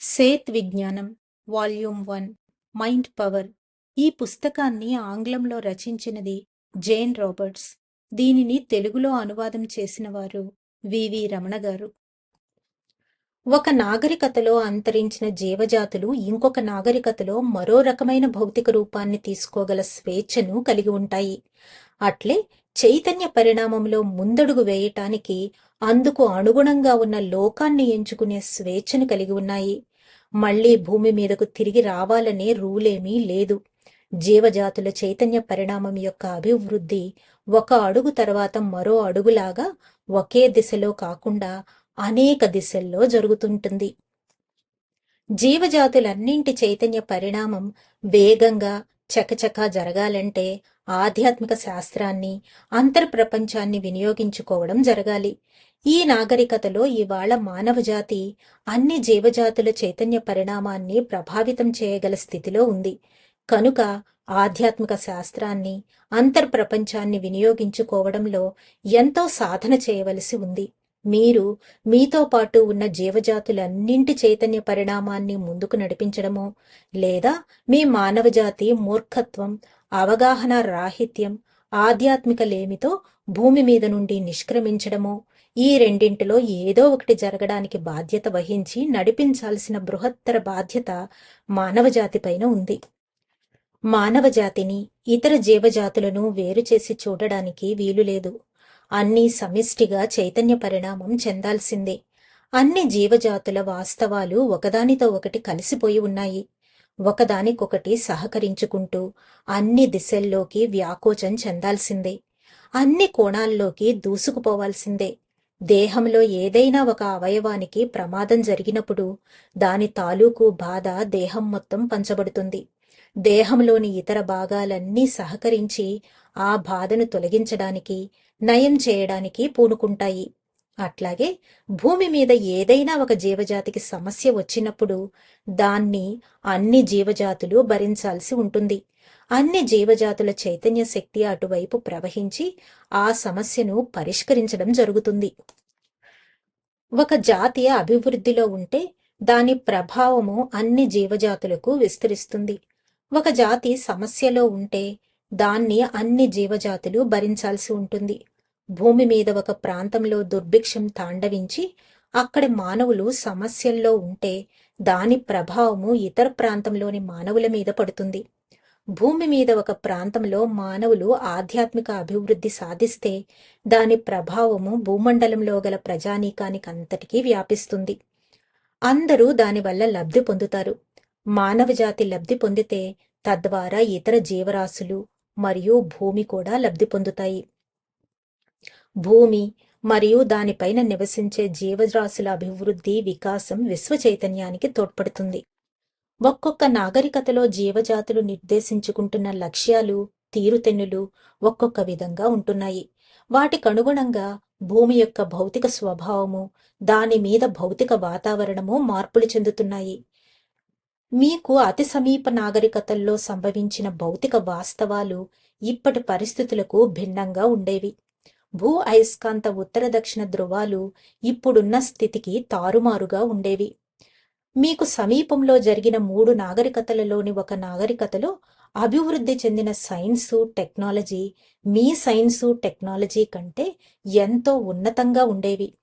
Seth విజ్ఞానం volume one mind power. ఈ పుస్తకాన్ని ఆంగ్లంలో రచించినది జేన్ రాబర్ట్స్. దీనిని తెలుగులో అనువాదం చేసిన వారు వివి రమణ గారు. ఒక నాగరికతలో అంతరించిన జీవజాతులు ఇంకొక నాగరికతలో మరో రకమైన భౌతిక రూపాన్ని తీసుకోగల స్వేచ్ఛను కలిగి ఉంటాయి. అట్లే చైతన్య పరిణామంలో ముందడుగు వేయటానికి అందుకు అనుగుణంగా ఉన్న లోకాన్ని ఎంచుకునే స్వేచ్ఛను కలిగి ఉన్నాయి. మళ్ళీ భూమి మీదకు తిరిగి రావాలనే రూలేమీ లేదు. జీవజాతుల చైతన్య పరిణామం యొక్క అభివృద్ధి ఒక అడుగు తర్వాత మరో అడుగులాగా ఒకే దిశలో కాకుండా అనేక దిశల్లో జరుగుతుంటుంది. జీవజాతులన్నింటి చైతన్య పరిణామం వేగంగా చకచకా జరగాలంటే ఆధ్యాత్మిక శాస్త్రాన్ని అంతర్ప్రపంచాన్ని వినియోగించుకోవడం జరగాలి. ఈ నాగరికతలో ఇవాళ మానవజాతి అన్ని జీవజాతుల చైతన్య పరిణామాన్ని ప్రభావితం చేయగల స్థితిలో ఉంది. కనుక ఆధ్యాత్మిక శాస్త్రాన్ని అంతర్ప్రపంచాన్ని వినియోగించుకోవడంలో ఎంతో సాధన చేయవలసి ఉంది. మీరు మీతో పాటు ఉన్న జీవజాతులన్నింటి చైతన్య పరిణామాన్ని ముందుకు నడిపించడమో లేదా మీ మానవజాతి మూర్ఖత్వం అవగాహన రాహిత్యం ఆధ్యాత్మిక లేమితో భూమి మీద నుండి నిష్క్రమించడమో ఈ రెండింటిలో ఏదో ఒకటి జరగడానికి బాధ్యత వహించి నడిపించాల్సిన బృహత్తర బాధ్యత మానవజాతిపైన ఉంది. మానవజాతిని ఇతర జీవజాతులను వేరు చేసి చూడడానికి వీలులేదు అన్నీ సమిష్టిగా చైతన్య పరిణామం చెందాల్సిందే. అన్ని జీవజాతుల వాస్తవాలు ఒకదానితో ఒకటి కలిసిపోయి ఉన్నాయి. ఒకదానికొకటి సహకరించుకుంటూ అన్ని దిశల్లోకి వ్యాకోచం చెందాల్సిందే. అన్ని కోణాల్లోకి దూసుకుపోవాల్సిందే. దేహంలో ఏదైనా ఒక అవయవానికి ప్రమాదం జరిగినప్పుడు దాని తాలూకు బాధ దేహం మొత్తం పంచబడుతుంది. దేహంలోని ఇతర భాగాలన్నీ సహకరించి ఆ బాధను తొలగించడానికి నయం చేయడానికి పూనుకుంటాయి. అట్లాగే భూమి మీద ఏదైనా ఒక జీవజాతికి సమస్య వచ్చినప్పుడు దాన్ని అన్ని జీవజాతులు భరించాల్సి ఉంటుంది. అన్ని జీవజాతుల చైతన్య శక్తి అటువైపు ప్రవహించి ఆ సమస్యను పరిష్కరించడం జరుగుతుంది. ఒక జాతి అభివృద్ధిలో ఉంటే దాని ప్రభావము అన్ని జీవజాతులకు విస్తరిస్తుంది. ఒక జాతి సమస్యలో ఉంటే దాన్ని అన్ని జీవజాతులు భరించాల్సి ఉంటుంది. భూమి మీద ఒక ప్రాంతంలో దుర్భిక్షం తాండవించి అక్కడ మానవులు సమస్యల్లో ఉంటే దాని ప్రభావము ఇతర ప్రాంతంలోని మానవుల మీద పడుతుంది. భూమి మీద ఒక ప్రాంతంలో మానవులు ఆధ్యాత్మిక అభివృద్ధి సాధిస్తే దాని ప్రభావము భూమండలంలో గల ప్రజానీకానికి అంతటికీ వ్యాపిస్తుంది. అందరూ దానివల్ల లబ్ధి పొందుతారు. మానవజాతి లబ్ధి పొందితే తద్వారా ఇతర జీవరాశులు మరియు భూమి కూడా లబ్ధి పొందుతాయి. భూమి మరియు దానిపైన నివసించే జీవరాశుల అభివృద్ధి వికాసం విశ్వ చైతన్యానికి తోడ్పడుతుంది. ఒక్కొక్క నాగరికతలో జీవజాతులు నిర్దేశించుకుంటున్న లక్ష్యాలు తీరుతెన్నులు ఒక్కొక్క విధంగా ఉంటున్నాయి. వాటికనుగుణంగా భూమి యొక్క భౌతిక స్వభావము దాని మీద భౌతిక వాతావరణము మార్పులు చెందుతున్నాయి. మీకు అతి సమీప నాగరికతల్లో సంభవించిన భౌతిక వాస్తవాలు ఇప్పటి పరిస్థితులకు భిన్నంగా ఉండేవి. భూ అయస్కాంత ఉత్తర దక్షిణ ధృవాలు ఇప్పుడున్న స్థితికి తారుమారుగా ఉండేవి. మీకు సమీపంలో జరిగిన మూడు నాగరికతలలోని ఒక నాగరికతలో అభివృద్ధి చెందిన సైన్సు టెక్నాలజీ మీ సైన్సు టెక్నాలజీ కంటే ఎంతో ఉన్నతంగా ఉండేవి.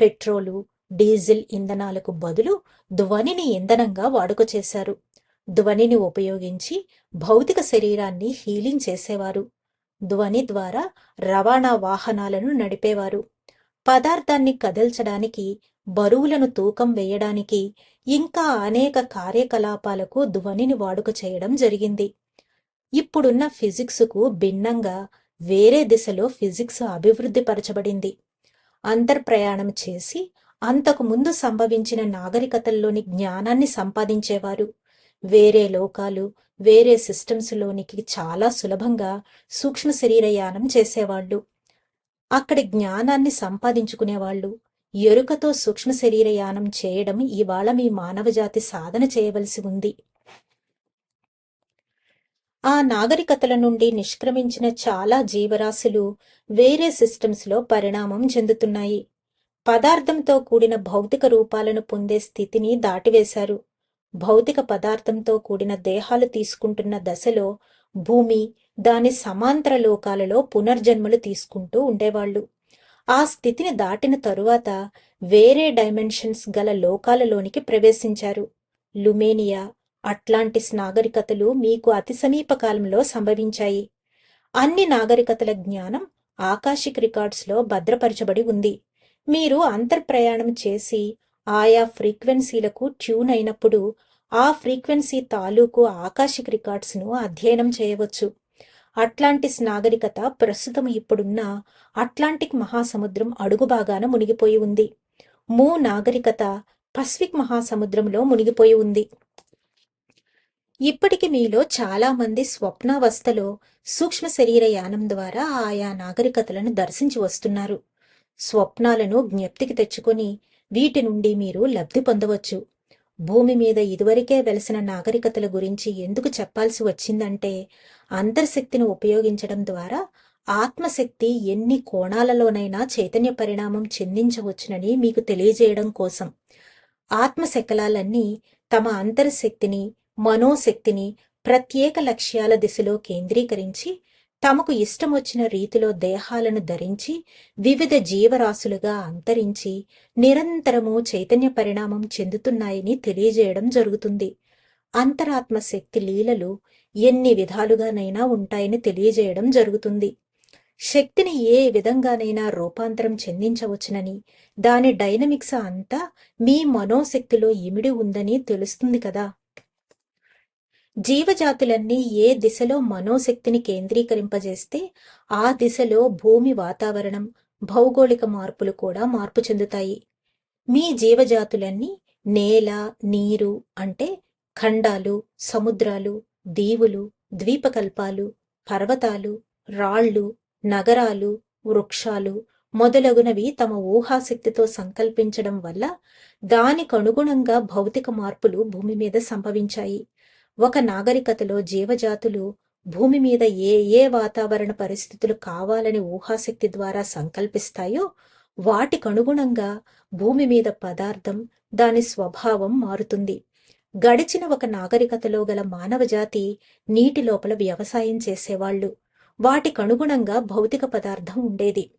పెట్రోలు డీజిల్ ఇంధనాలకు బదులు ధ్వనిని ఇంధనంగా వాడుక చేశారు. ధ్వనిని ఉపయోగించి భౌతిక శరీరాన్ని హీలింగ్ చేసేవారు. ధ్వని ద్వారా రవాణా వాహనాలను నడిపేవారు. పదార్థాన్ని కదల్చడానికి బరువులను తూకం వేయడానికి ఇంకా అనేక కార్యకలాపాలకు ధ్వనిని వాడుక చేయడం జరిగింది. ఇప్పుడున్న ఫిజిక్స్కు భిన్నంగా వేరే దిశలో ఫిజిక్స్ అభివృద్ధి పరచబడింది అంతర్ప్రయాణం చేసి అంతకు ముందు సంభవించిన నాగరికతల్లోని జ్ఞానాన్ని సంపాదించేవారు. వేరే లోకాలు వేరే సిస్టమ్స్లోనికి చాలా సులభంగా సూక్ష్మ శరీరయానం చేసేవాళ్ళు. అక్కడ జ్ఞానాన్ని సంపాదించుకునేవాళ్ళు. ఎరుకతో సూక్ష్మ శరీరయానం చేయడం ఇవాళ మీ మానవజాతి సాధన చేయవలసి ఉంది. ఆ నాగరికతల నుండి నిష్క్రమించిన చాలా జీవరాశులు వేరే సిస్టమ్స్లో పరిణామం చెందుతున్నాయి. పదార్థంతో కూడిన భౌతిక రూపాలను పొందే స్థితిని దాటివేశారు. భౌతిక పదార్థంతో కూడిన దేహాలు తీసుకుంటున్న దశలో భూమి దాని సమాంతర లోకాలలో పునర్జన్మలు తీసుకుంటూ ఉండేవాళ్ళు. ఆ స్థితిని దాటిన తరువాత వేరే డైమెన్షన్స్ గల లోకాలలోనికి ప్రవేశించారు. లుమేనియా అట్లాంటిస్ నాగరికతలు మీకు అతి సమీప కాలంలో సంభవించాయి. అన్ని నాగరికతల జ్ఞానం ఆకాశిక్ రికార్డ్స్లో భద్రపరచబడి ఉంది. మీరు అంతర్ప్రయాణం చేసి ఆయా ఫ్రీక్వెన్సీలకు ట్యూన్ అయినప్పుడు ఆ ఫ్రీక్వెన్సీ తాలూకు ఆకాశిక్ రికార్డ్స్ను అధ్యయనం చేయవచ్చు. అట్లాంటిస్ నాగరికత ప్రస్తుతం ఇప్పుడున్న అట్లాంటిక్ మహాసముద్రం అడుగుభాగాన మునిగిపోయి ఉంది. మూ నాగరికత పసిఫిక్ మహాసముద్రంలో మునిగిపోయి ఉంది. ఇప్పటికి మీలో చాలామంది స్వప్నావస్థలో సూక్ష్మ శరీర యానం ద్వారా ఆయా నాగరికతలను దర్శించి వస్తున్నారు. స్వప్నాలను జ్ఞప్తికి తెచ్చుకొని వీటి నుండి మీరు లబ్ధి పొందవచ్చు. భూమి మీద ఇదివరకే వెలసిన నాగరికతల గురించి ఎందుకు చెప్పాల్సి వచ్చిందంటే అంతర్శక్తిని ఉపయోగించడం ద్వారా ఆత్మశక్తి ఎన్ని కోణాలలోనైనా చైతన్య పరిణామం చెందించవచ్చునని మీకు తెలియజేయడం కోసం. ఆత్మశకలాలన్నీ తమ అంతర్శక్తిని మనోశక్తిని ప్రత్యేక లక్ష్యాల దిశలో కేంద్రీకరించి తమకు ఇష్టమొచ్చిన రీతిలో దేహాలను ధరించి వివిధ జీవరాశులుగా అంతరించి నిరంతరము చైతన్య పరిణామం చెందుతున్నాయని తెలియజేయడం జరుగుతుంది. అంతరాత్మ శక్తి లీలలు ఎన్ని విధాలుగానైనా ఉంటాయని తెలియజేయడం జరుగుతుంది. శక్తిని ఏ విధంగానైనా రూపాంతరం చెందించవచ్చునని దాని డైనమిక్స్ అంతా మీ మనోశక్తిలో ఇమిడి ఉందని తెలుస్తుంది కదా. జీవజాతులన్నీ ఏ దిశలో మనోశక్తిని కేంద్రీకరింపజేస్తే ఆ దిశలో భూమి వాతావరణం భౌగోళిక మార్పులు కూడా మార్పు చెందుతాయి. మీ జీవజాతులన్నీ నేల నీరు అంటే ఖండాలు సముద్రాలు దీవులు ద్వీపకల్పాలు పర్వతాలు రాళ్ళు నగరాలు వృక్షాలు మొదలగునవి తమ ఊహాశక్తితో సంకల్పించడం వల్ల దానికనుగుణంగా భౌతిక మార్పులు భూమి మీద సంభవించాయి. ఒక నాగరికతలో జీవజాతులు భూమి మీద ఏ ఏ వాతావరణ పరిస్థితులు కావాలని ఊహాశక్తి ద్వారా సంకల్పిస్తాయో వాటికనుగుణంగా భూమి మీద పదార్థం దాని స్వభావం మారుతుంది. గడిచిన ఒక నాగరికతలో గల మానవజాతి నీటి లోపల వ్యవసాయం చేసేవాళ్ళు వాటికనుగుణంగా భౌతిక పదార్థం ఉండేది.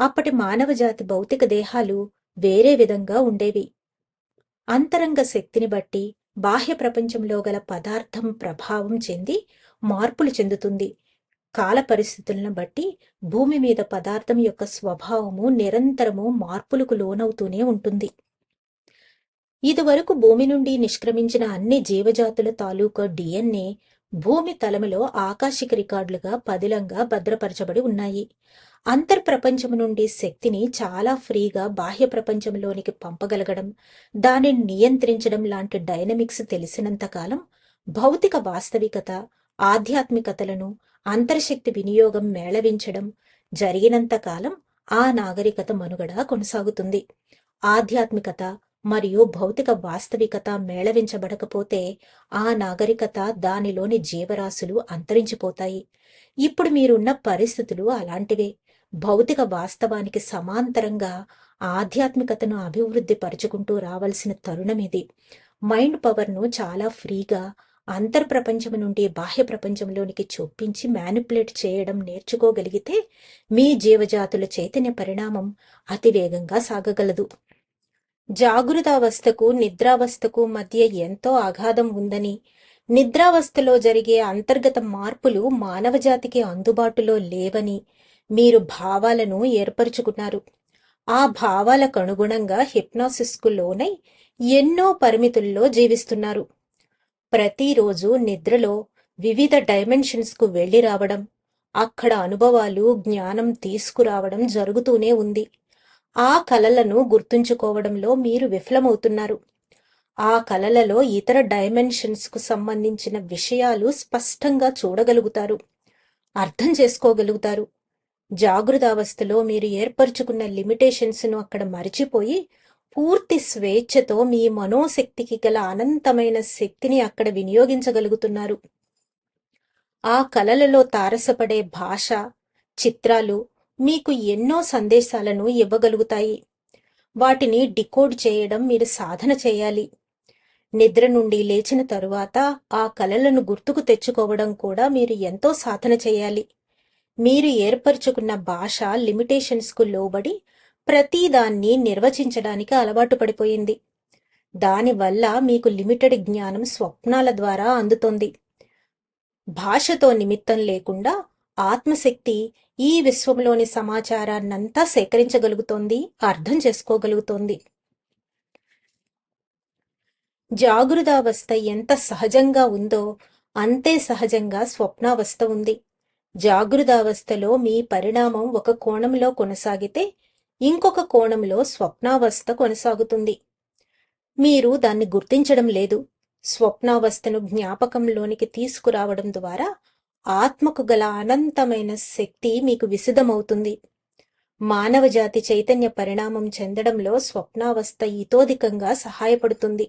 అప్పటి మానవజాతి భౌతిక దేహాలు వేరే విధంగా ఉండేవి. అంతరంగ శక్తిని బట్టి బాహ్య ప్రపంచంలో గల పదార్థం ప్రభావం చెంది మార్పులు చెందుతుంది. కాల పరిస్థితులను బట్టి భూమి మీద పదార్థం యొక్క స్వభావము నిరంతరము మార్పులకు లోనవుతూనే ఉంటుంది. ఇదివరకు భూమి నుండి నిష్క్రమించిన అన్ని జీవజాతుల తాలూకా డిఎన్ఏ భూమి తలములో ఆకాశిక రికార్డులుగా పదిలంగా భద్రపరచబడి ఉన్నాయి. అంతర్ప్రపంచం నుండి శక్తిని చాలా ఫ్రీగా బాహ్య ప్రపంచంలోనికి పంపగలగడం దానిని నియంత్రించడం లాంటి డైనమిక్స్ తెలిసినంతకాలం భౌతిక వాస్తవికత ఆధ్యాత్మికతలను అంతర్శక్తి వినియోగం మేళవించడం జరిగినంతకాలం ఆ నాగరికత మనుగడ కొనసాగుతుంది. ఆధ్యాత్మికత మరియు భౌతిక వాస్తవికత మేళవించబడకపోతే ఆ నాగరికత దానిలోని జీవరాశులు అంతరించిపోతాయి. ఇప్పుడు మీరున్న పరిస్థితులు అలాంటివే. భౌతిక వాస్తవానికి సమాంతరంగా ఆధ్యాత్మికతను అభివృద్ధి పరుచుకుంటూ రావాల్సిన తరుణం ఇది. మైండ్ పవర్ను చాలా ఫ్రీగా అంతర్ప్రపంచం నుండి బాహ్య ప్రపంచంలోనికి చొప్పించి మ్యానిపులేట్ చేయడం నేర్చుకోగలిగితే మీ జీవజాతుల చైతన్య పరిణామం అతి వేగంగా సాగగలదు. జాగృతావస్థకు నిద్రావస్థకు మధ్య ఎంతో అగాధం ఉందని నిద్రావస్థలో జరిగే అంతర్గత మార్పులు మానవజాతికి అందుబాటులో లేవని మీరు భావాలను ఏర్పరుచుకున్నారు. ఆ భావాలకు అనుగుణంగా హిప్నాసిస్కు లోనై ఎన్నో పరిమితుల్లో జీవిస్తున్నారు. ప్రతిరోజు నిద్రలో వివిధ డైమెన్షన్స్కు వెళ్ళి రావడం అక్కడ అనుభవాలు జ్ఞానం తీసుకురావడం జరుగుతూనే ఉంది. ఆ కలలను గుర్తుంచుకోవడంలో మీరు విఫలమవుతున్నారు. ఆ కలలలో ఇతర డైమెన్షన్స్కు సంబంధించిన విషయాలు స్పష్టంగా చూడగలుగుతారు. అర్థం చేసుకోగలుగుతారు. జాగృతావస్థలో మీరు ఏర్పరచుకున్న లిమిటేషన్స్ను అక్కడ మరిచిపోయి పూర్తి స్వేచ్ఛతో మీ మనోశక్తికి గల అనంతమైన శక్తిని అక్కడ వినియోగించగలుగుతున్నారు. ఆ కలలలో తారసపడే భాష చిత్రాలు మీకు ఎన్నో సందేశాలను ఇవ్వగలుగుతాయి. వాటిని డికోడ్ చేయడం మీరు సాధన చేయాలి. నిద్ర నుండి లేచిన తరువాత ఆ కలలను గుర్తుకు తెచ్చుకోవడం కూడా మీరు ఎంతో సాధన చేయాలి. మీరు ఏర్పరచుకున్న భాష లిమిటేషన్స్కు లోబడి ప్రతిదాన్ని నిర్వచించడానికి అలవాటు పడిపోయింది. దానివల్ల మీకు లిమిటెడ్ జ్ఞానం స్వప్నాల ద్వారా అందుతోంది. భాషతో నిమిత్తం లేకుండా ఆత్మశక్తి ఈ విశ్వంలోని సమాచారాన్నంతా సేకరించగలుగుతోంది అర్థం చేసుకోగలుగుతోంది. జాగృతావస్థ ఎంత సహజంగా ఉందో అంతే సహజంగా స్వప్నావస్థ ఉంది. జాగృతావస్థలో మీ పరిణామం ఒక కోణంలో కొనసాగితే ఇంకొక కోణంలో స్వప్నావస్థ కొనసాగుతుంది. మీరు దాన్ని గుర్తించడం లేదు. స్వప్నావస్థను జ్ఞాపకంలోనికి తీసుకురావడం ద్వారా ఆత్మకు గల అనంతమైన శక్తి మీకు విశదమవుతుంది మానవ జాతి చైతన్య పరిణామం చెందడంలో స్వప్నావస్థ ఇతోధికంగా సహాయపడుతుంది.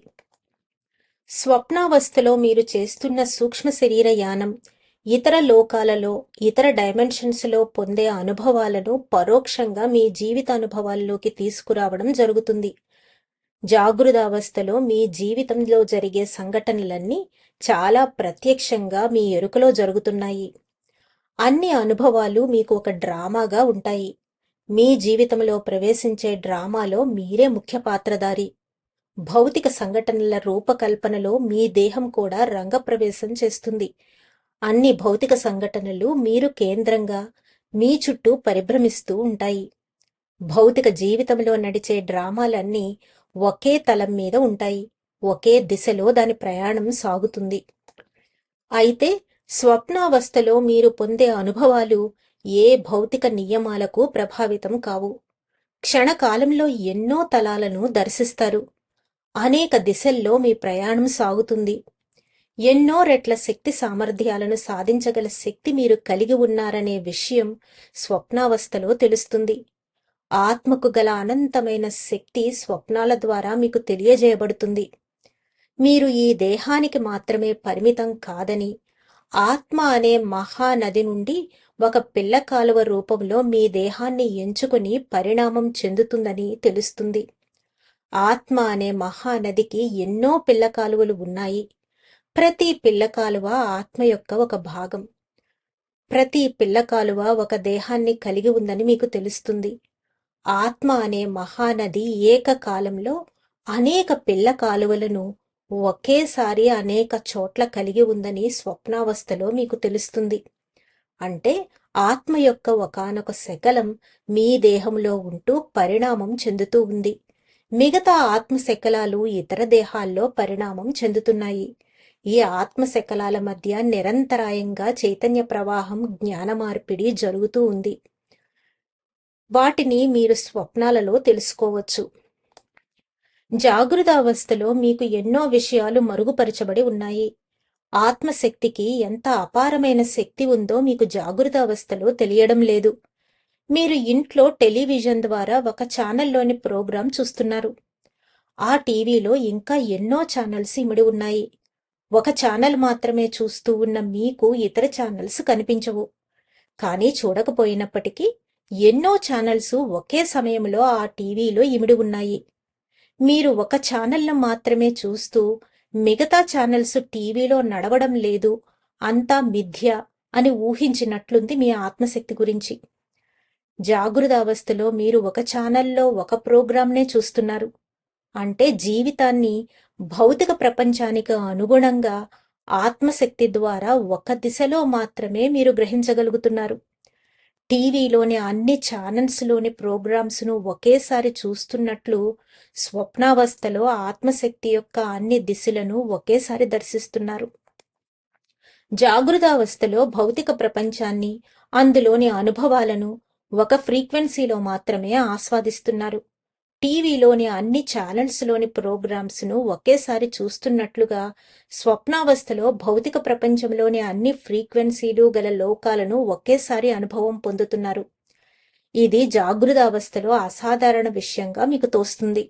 స్వప్నావస్థలో మీరు చేస్తున్న సూక్ష్మ శరీర యానం ఇతర లోకాలలో ఇతర డైమెన్షన్స్లో పొందే అనుభవాలను పరోక్షంగా మీ జీవిత అనుభవాల్లోకి తీసుకురావడం జరుగుతుంది. జాగృతావస్థలో మీ జీవితంలో జరిగే సంఘటనలన్నీ చాలా ప్రత్యక్షంగా మీ ఎరుకలో జరుగుతున్నాయి. అన్ని అనుభవాలు మీకు ఒక డ్రామాగా ఉంటాయి. మీ జీవితంలో ప్రవేశించే డ్రామాలో మీరే ముఖ్య పాత్రధారి. భౌతిక సంఘటనల రూపకల్పనలో మీ దేహం కూడా రంగప్రవేశం చేస్తుంది. అన్ని భౌతిక సంఘటనలు మీరు కేంద్రంగా మీ చుట్టూ పరిభ్రమిస్తూ ఉంటాయి. భౌతిక జీవితంలో నడిచే డ్రామాలన్నీ ఒకే తలం మీద ఉంటాయి. ఒకే దిశలో దాని ప్రయాణం సాగుతుంది. అయితే స్వప్నావస్థలో మీరు పొందే అనుభవాలు ఏ భౌతిక నియమాలకు ప్రభావితం కావు. క్షణకాలంలో ఎన్నో తలాలను దర్శిస్తారు. అనేక దిశల్లో మీ ప్రయాణం సాగుతుంది. ఎన్నో రెట్ల శక్తి సామర్థ్యాలను సాధించగల శక్తి మీరు కలిగి ఉన్నారనే విషయం స్వప్నావస్థలో తెలుస్తుంది. ఆత్మకు గల అనంతమైన శక్తి స్వప్నాల ద్వారా మీకు తెలియజేయబడుతుంది. మీరు ఈ దేహానికి మాత్రమే పరిమితం కాదని ఆత్మ అనే మహానది నుండి ఒక పిల్ల కాలువ రూపంలో మీ దేహాన్ని ఎంచుకుని పరిణామం చెందుతుందని తెలుస్తుంది. ఆత్మ అనే మహానదికి ఎన్నో పిల్ల కాలువలు ఉన్నాయి. ప్రతి పిల్ల కాలువ ఆత్మ యొక్క ఒక భాగం. ప్రతి పిల్ల కాలువ ఒక దేహాన్ని కలిగి ఉందని మీకు తెలుస్తుంది. ఆత్మ అనే మహానది ఏకకాలంలో అనేక పిల్ల కాలువలను ఒకేసారి అనేక చోట్ల కలిగి ఉందని స్వప్నావస్థలో మీకు తెలుస్తుంది. అంటే ఆత్మ యొక్క ఒకానొక శకలం మీ దేహంలో ఉంటూ పరిణామం చెందుతూ ఉంది. మిగతా ఆత్మ శకలాలు ఇతర దేహాల్లో పరిణామం చెందుతున్నాయి. ఈ ఆత్మ శకలాల మధ్య నిరంతరాయంగా చైతన్య ప్రవాహం జ్ఞాన మార్పిడి జరుగుతూ ఉంది. వాటిని మీరు స్వప్నాలలో తెలుసుకోవచ్చు. జాగృతావస్థలో మీకు ఎన్నో విషయాలు మరుగుపరచబడి ఉన్నాయి. ఆత్మశక్తికి ఎంత అపారమైన శక్తి ఉందో మీకు జాగృతావస్థలో తెలియడం లేదు. మీరు ఇంట్లో టెలివిజన్ ద్వారా ఒక ఛానల్లోని ప్రోగ్రాం చూస్తున్నారు. ఆ టీవీలో ఇంకా ఎన్నో ఛానల్స్ ఇమిడి ఉన్నాయి. ఒక ఛానల్ మాత్రమే చూస్తూ ఉన్న మీకు ఇతర ఛానల్స్ కనిపించవు. కానీ చూడకపోయినప్పటికీ ఎన్నో ఛానల్స్ ఒకే సమయంలో ఆ టీవీలో ఇమిడి ఉన్నాయి. మీరు ఒక ఛానల్ను మాత్రమే చూస్తూ మిగతా ఛానల్స్ టీవీలో నడవడం లేదు అంతా మిథ్య అని ఊహించినట్లుంది మీ ఆత్మశక్తి గురించి. జాగృత అవస్థలో మీరు ఒక ఛానల్లో ఒక ప్రోగ్రాంనే చూస్తున్నారు. అంటే జీవితాన్ని భౌతిక ప్రపంచానికి అనుగుణంగా ఆత్మశక్తి ద్వారా ఒక దిశలో మాత్రమే మీరు గ్రహించగలుగుతున్నారు. టీవీలోని అన్ని ఛానల్స్లోని ప్రోగ్రామ్స్ను ఒకేసారి చూస్తున్నట్లు స్వప్నావస్థలో ఆత్మశక్తి యొక్క అన్ని దిశలను ఒకేసారి దర్శిస్తున్నారు. జాగృతావస్థలో భౌతిక ప్రపంచాన్ని అందులోని అనుభవాలను ఒక ఫ్రీక్వెన్సీలో మాత్రమే ఆస్వాదిస్తున్నారు. టీవీలోని అన్ని ఛానల్స్లోని ప్రోగ్రామ్స్ను ఒకేసారి చూస్తున్నట్లుగా స్వప్నావస్థలో భౌతిక ప్రపంచంలోని అన్ని ఫ్రీక్వెన్సీలు గల లోకాలను ఒకేసారి అనుభవం పొందుతున్నారు. ఇది జాగృత అవస్థలో అసాధారణ విషయంగా మీకు తోస్తుంది.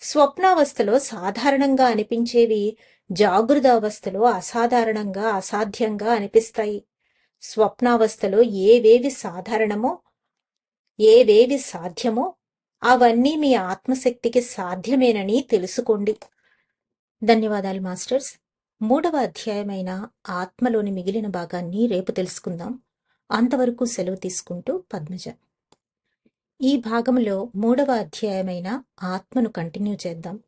స్వప్నావస్థలో సాధారణంగా అనిపించేవి జాగృత అవస్థలో అసాధారణంగా అసాధ్యంగా అనిపిస్తాయి. స్వప్నావస్థలో ఏవేవి సాధారణమో ఏవేవి సాధ్యమో అవన్నీ మీ ఆత్మశక్తికి సాధ్యమేనని తెలుసుకోండి. ధన్యవాదాలు మాస్టర్స్. మూడవ అధ్యాయమైన ఆత్మలోని మిగిలిన భాగాన్ని రేపు తెలుసుకుందాం. అంతవరకు సెలవు తీసుకుంటూ పద్మజ. ఈ భాగంలో మూడవ అధ్యాయమైన ఆత్మను కంటిన్యూ చేద్దాం.